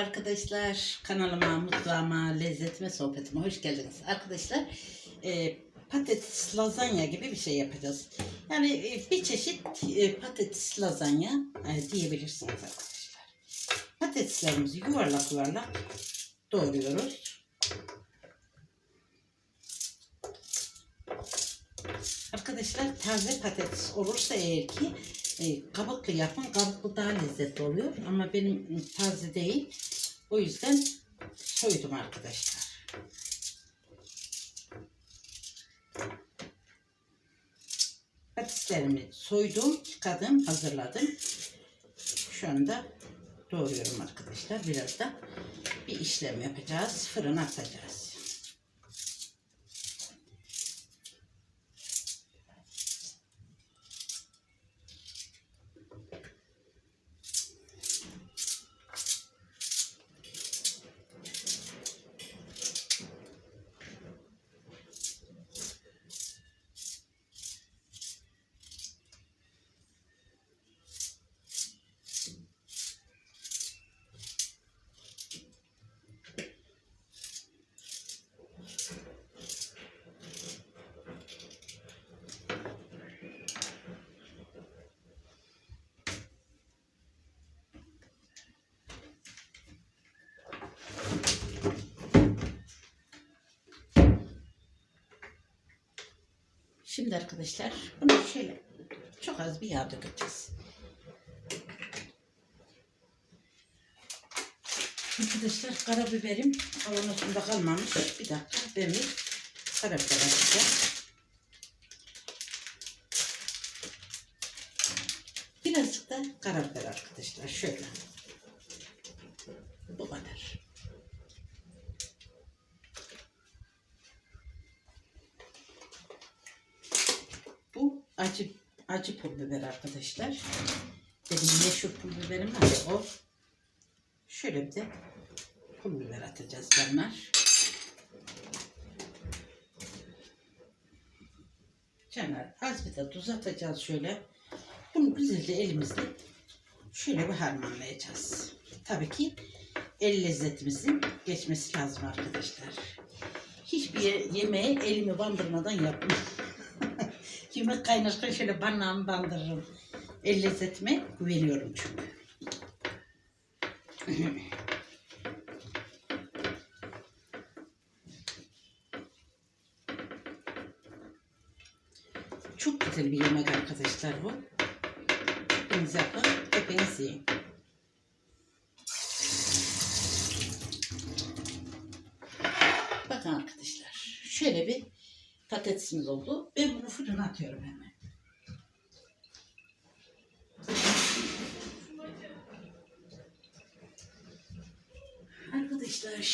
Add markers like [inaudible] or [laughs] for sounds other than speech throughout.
arkadaşlar. Kanalıma, mutfağıma, lezzetime, sohbetime hoş geldiniz. Arkadaşlar e, patates lazanya gibi bir şey yapacağız. Yani e, bir çeşit e, patates lazanya e, diyebilirsiniz arkadaşlar. Patateslerimizi yuvarlak yuvarlak doğruyoruz. Arkadaşlar taze patates olursa eğer ki e, kabuklu yapın. Kabuklu daha lezzetli oluyor. Ama benim taze değil. O yüzden soydum arkadaşlar. Patateslerimi soydum, yıkadım, hazırladım. Şu anda doğruyorum arkadaşlar. Biraz da bir işlem yapacağız. Fırına atacağız. Şimdi arkadaşlar bunu şöyle çok az bir yağ dökeceğiz. Arkadaşlar karabiberim kavanozumda kalmamış. Bir dakika ben bir karabiber atacağım. Birazcık da karabiber arkadaşlar. Şöyle. Bu kadar. Bu acı acı pul biber arkadaşlar. Benim meşhur pul biberim var ya o. Şöyle bir de pul biber atacağız canlar. Canlar az bir de tuz atacağız şöyle. Bunu güzelce elimizle şöyle bir harmanlayacağız. Tabii ki el lezzetimizin geçmesi lazım arkadaşlar. Hiçbir ye- yemeğe elimi bandırmadan yapmam. [laughs] Yemek kaynarken şöyle banağımı bandırırım. El lezzetime güveniyorum çünkü. Çok güzel bir yemek arkadaşlar bu. Hepiniz yapın, hepiniz yiyin. Bakın arkadaşlar, şöyle bir patatesimiz oldu. Ben bunu fırına atıyorum hemen.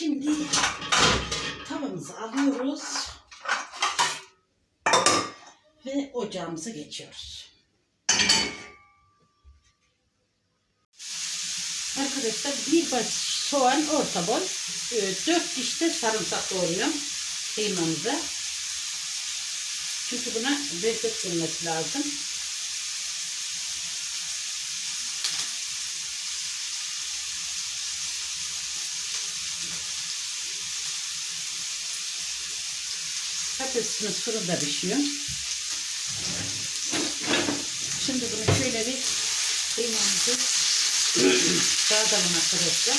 Şimdi tavamızı alıyoruz ve ocağımıza geçiyoruz. Arkadaşlar bir baş soğan orta boy, e, dört diş de sarımsak doğruyorum kıymamıza. Çünkü buna lezzet gelmesi lazım. Patatesimiz fırında pişiyor. Şimdi bunu şöyle bir kıymamızı dağıtalım arkadaşlar.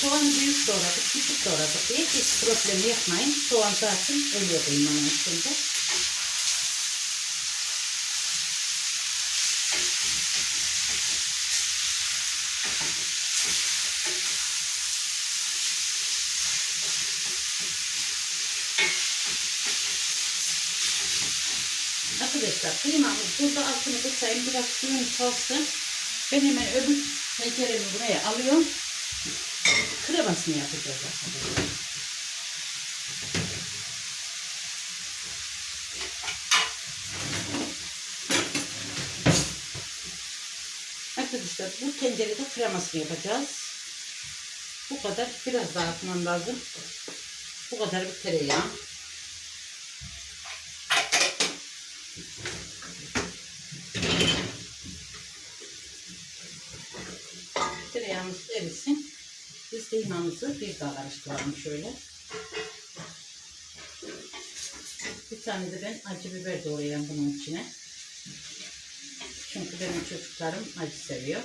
Soğanı büyük doğradık, küçük doğradık diye hiç problem yapmayın. Soğan zaten ölüyor kıymanın içinde. Arkadaşlar kıymamız burada altını kısayım biraz suyunu salsın. Ben hemen öbür tenceremi buraya alıyorum. Kremasını yapacağız arkadaşlar. Arkadaşlar bu tencerede kremasını yapacağız. Bu kadar biraz daha atmam lazım. Bu kadar bir tereyağı. Erisin. Biz kıymamızı bir daha karıştıralım şöyle. Bir tane de ben acı biber doğrayayım bunun içine. Çünkü benim çocuklarım acı seviyor.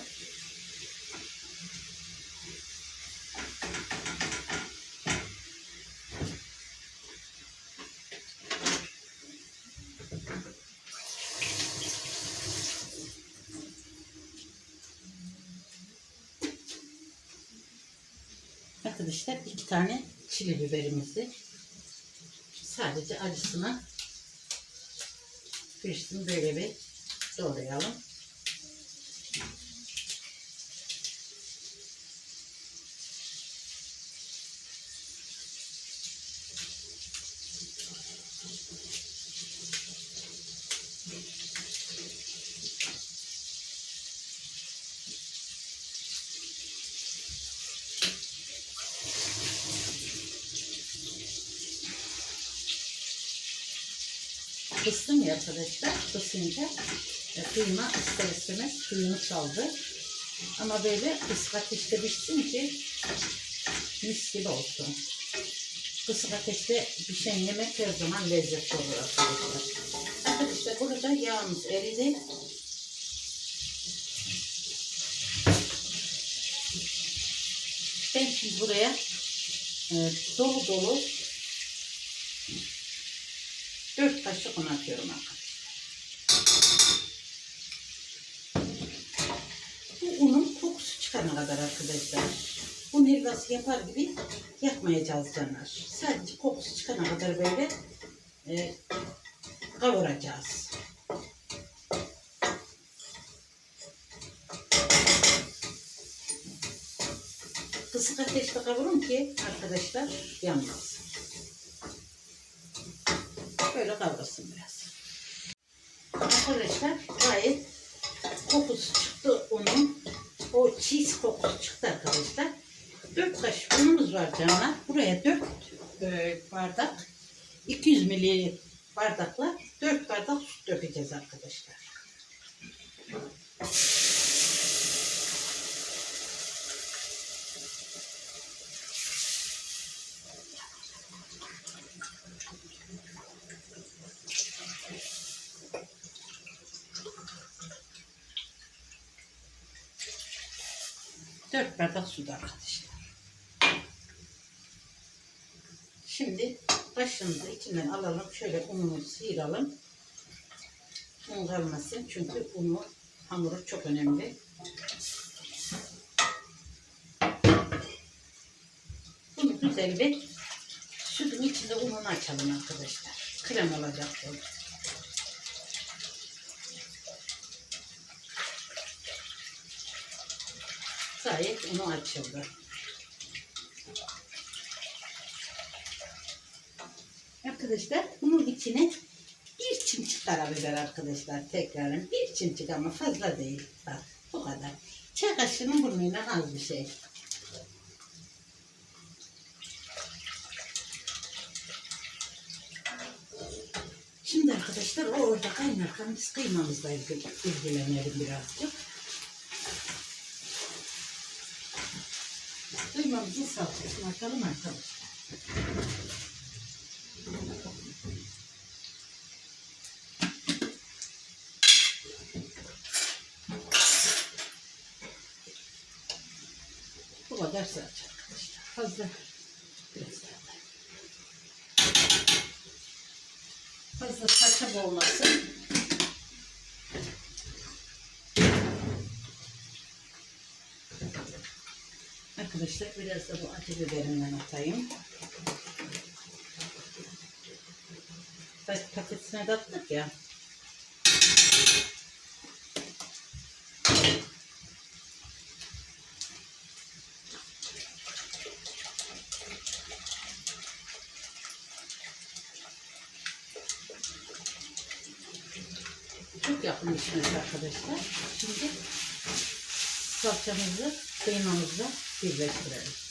Arkadaşlar iki tane çili biberimizi sadece acısına pişsin böyle bir doğrayalım. Kıstım ya arkadaşlar. Kısınca e, kıyma ister istemez suyunu saldı. Ama böyle kısık ateşte pişsin ki mis gibi olsun. Kısık ateşte pişen yemek her zaman lezzetli olur arkadaşlar. Arkadaşlar burada yağımız eridi. Ben şimdi buraya e, dolu dolu 4 kaşık un atıyorum arkadaşlar. Bu unun kokusu çıkana kadar arkadaşlar. Un helvası yapar gibi yapmayacağız canlar. Sadece kokusu çıkana kadar böyle e, kavuracağız. Kısık ateşte kavurun ki arkadaşlar yanmasın. Böyle kavrulsun biraz. Arkadaşlar gayet kokusu çıktı onun. O cheese kokusu çıktı arkadaşlar. 4 kaşık unumuz var canlar. Buraya 4 e, bardak 200 ml bardakla 4 bardak süt dökeceğiz arkadaşlar. Dört bardak su da arkadaşlar. Şimdi başımızı içinden alalım. Şöyle ununu sıyıralım. Un kalmasın. Çünkü unu hamuru çok önemli. Bunu güzel bir sütün içinde ununu açalım arkadaşlar. Krem olacak bu. Gayet unu açıldı. Arkadaşlar bunun içine bir çimçik karabiber arkadaşlar tekrarın bir çimçik ama fazla değil. Bak bu kadar. Çay kaşığının burnuyla az bir şey. Şimdi arkadaşlar o orada kaynarken biz kıymamızla ilgilenelim birazcık. Kıymamızın salçasını atalım arkadaşlar. Bu kadar salça arkadaşlar. Fazla. Fazla salça olmasın. Arkadaşlar biraz da bu acı biberimden atayım. Patatesine de attık ya. Çok işimiz arkadaşlar. Şimdi salçamızı kıymamızla birleştirelim.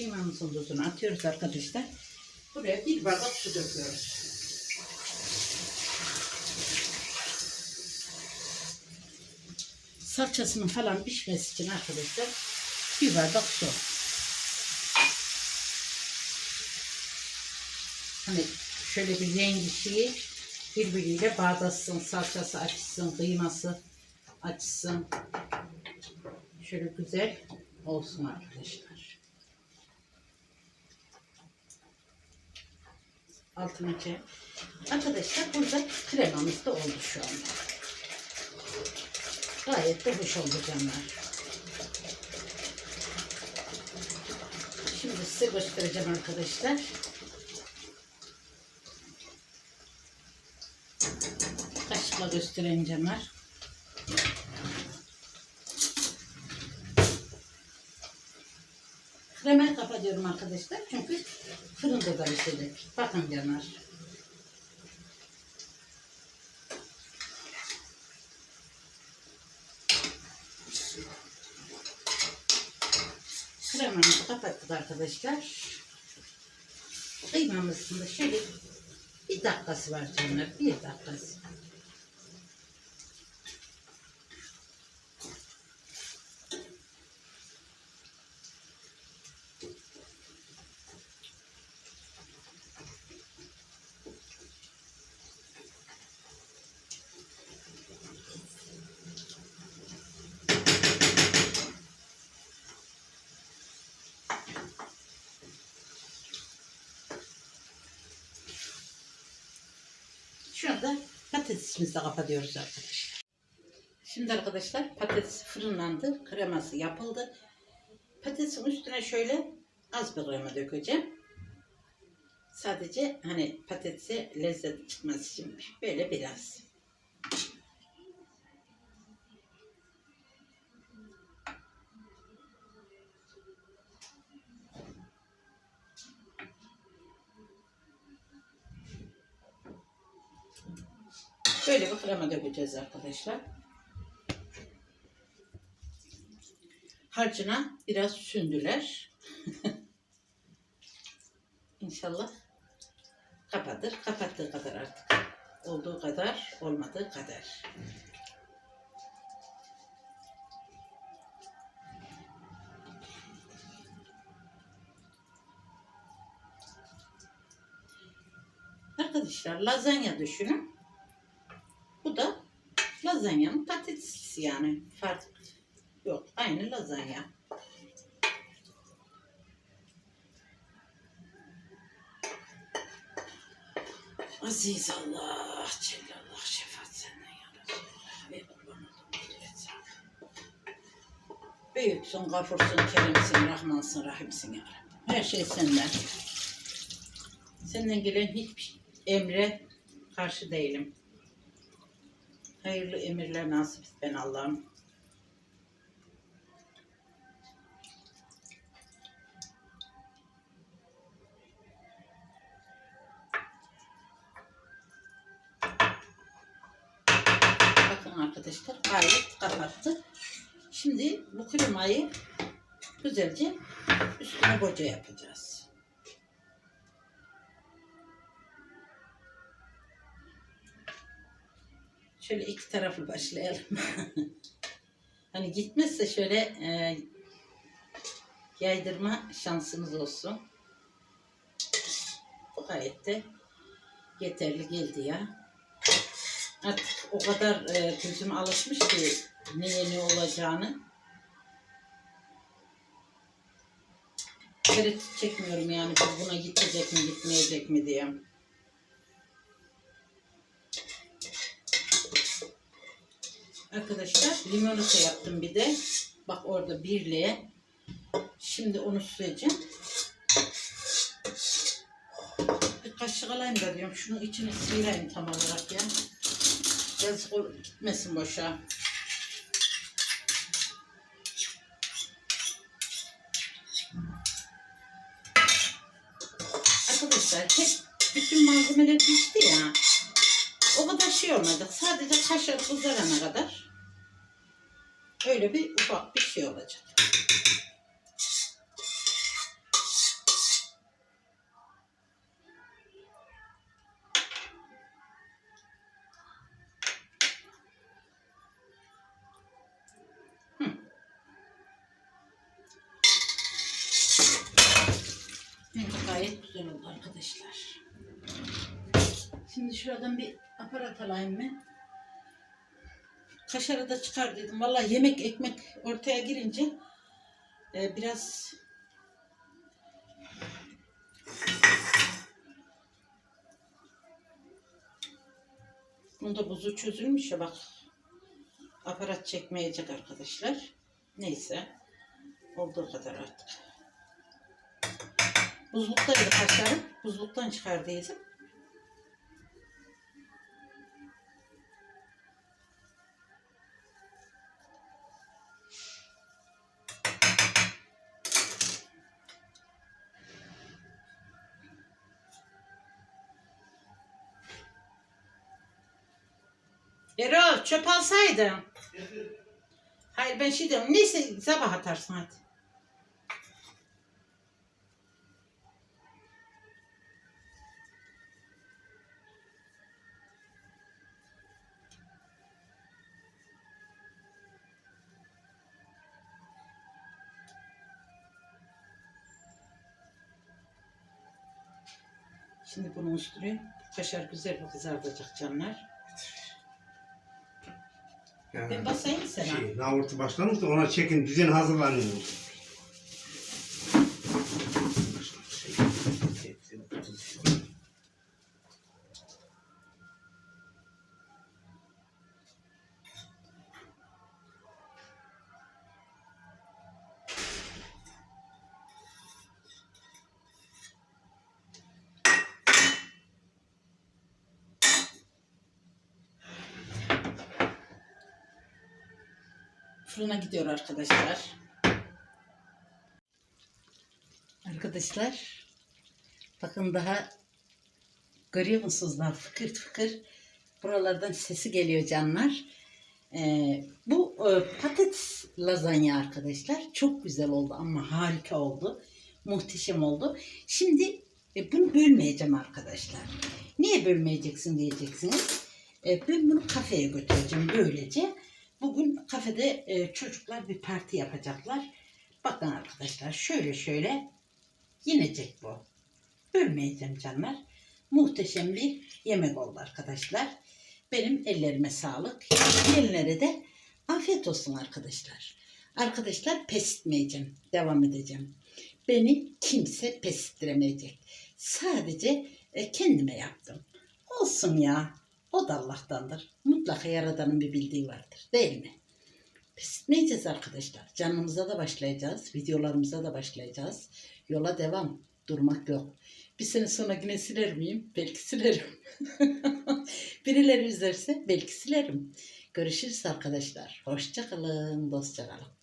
Kıymamızın tuzunu atıyoruz arkadaşlar. Buraya bir bardak su döküyoruz. Salçasının falan pişmesi için arkadaşlar bir bardak su. Hani şöyle bir rengi şeyi birbiriyle bağdaşsın. Salçası açsın, kıyması açsın. Şöyle güzel olsun arkadaşlar. Altını çek. Arkadaşlar burada kremamız da oldu şu anda. Gayet de hoş oldu canlar. Şimdi size göstereceğim arkadaşlar. Kaşıkla göstereyim canlar. Kapatıyorum arkadaşlar. Çünkü fırında da pişecek. Bakın canlar. Kremamızı kapattık arkadaşlar. Kıymamızın da şöyle bir dakikası var canlar. Bir dakikası. Şu anda patatesimizi de kapatıyoruz arkadaşlar. Şimdi arkadaşlar patates fırınlandı. Kreması yapıldı. Patatesin üstüne şöyle az bir krema dökeceğim. Sadece hani patatese lezzet çıkması için böyle biraz. Krema dökeceğiz arkadaşlar. Harcına biraz sündüler. [laughs] İnşallah kapatır. Kapattığı kadar artık. Olduğu kadar, olmadığı kadar. Arkadaşlar lazanya düşünün. Bu da lazanyanın patateslisi yani. Fark yok. Aynı lazanya. Aziz Allah, Cellallah, şefaat senden ya Resulallah. Ve. Büyüksün, gafursun, kerimsin, rahmansın, rahimsin ya. Her şey senden. Senden gelen hiçbir emre karşı değilim. Hayırlı emirler nasip et ben Allah'ım. Bakın arkadaşlar gayet kapattı. Şimdi bu kremayı güzelce üstüne boca yapacağız. Şöyle iki taraflı başlayalım. [laughs] hani gitmezse şöyle e, yaydırma şansımız olsun. Bu gayet de yeterli geldi ya. Artık o kadar e, gözüm alışmış ki neye ne olacağını. Tereddüt çekmiyorum yani bu buna gidecek mi gitmeyecek mi diye. Arkadaşlar limonata yaptım bir de. Bak orada birliğe. Şimdi onu süreceğim. Bir kaşık alayım da diyorum. Şunun içine sıyırayım tam olarak ya. Yazık gitmesin boşa. Arkadaşlar hep bütün malzemeler pişti ya. Şey. Sadece kaşar kızarana kadar öyle bir ufak bir şey olacak. Şuradan bir aparat alayım mı? Kaşarı da çıkar dedim. Vallahi yemek ekmek ortaya girince e, biraz Bunda buzu çözülmüş ya bak. Aparat çekmeyecek arkadaşlar. Neyse. Olduğu kadar artık. Buzluktaydı kaşarı. Buzluktan çıkardıydım. Erol çöp alsaydın. Hayır ben şey diyorum. Neyse sabah atarsın hadi. Şimdi bunu üstüne kaşar güzel kızartacak canlar. Ben basayım sana. şey, navurtu başlamış da ona çekin düzen hazırlanıyor. Fırına gidiyor arkadaşlar. Arkadaşlar bakın daha görüyor musunuz daha fıkır fıkır buralardan sesi geliyor canlar. Ee, bu e, patates lazanya arkadaşlar çok güzel oldu ama harika oldu. Muhteşem oldu. Şimdi e, bunu bölmeyeceğim arkadaşlar. Niye bölmeyeceksin diyeceksiniz. E, ben bunu kafeye götüreceğim böylece. Bugün kafede e, çocuklar bir parti yapacaklar. Bakın arkadaşlar şöyle şöyle yenecek bu. Bölmeyeceğim canlar. Muhteşem bir yemek oldu arkadaşlar. Benim ellerime sağlık. Yiyenlere de afiyet olsun arkadaşlar. Arkadaşlar pes etmeyeceğim. Devam edeceğim. Beni kimse pes ettiremeyecek. Sadece e, kendime yaptım. Olsun ya. O da Allah'tandır. Mutlaka Yaradan'ın bir bildiği vardır. Değil mi? Pes etmeyeceğiz arkadaşlar. Canımıza da başlayacağız. Videolarımıza da başlayacağız. Yola devam. Durmak yok. Bir sene sonra yine siler miyim? Belki silerim. [laughs] Birileri üzerse belki silerim. Görüşürüz arkadaşlar. Hoşça kalın, dostça kalın.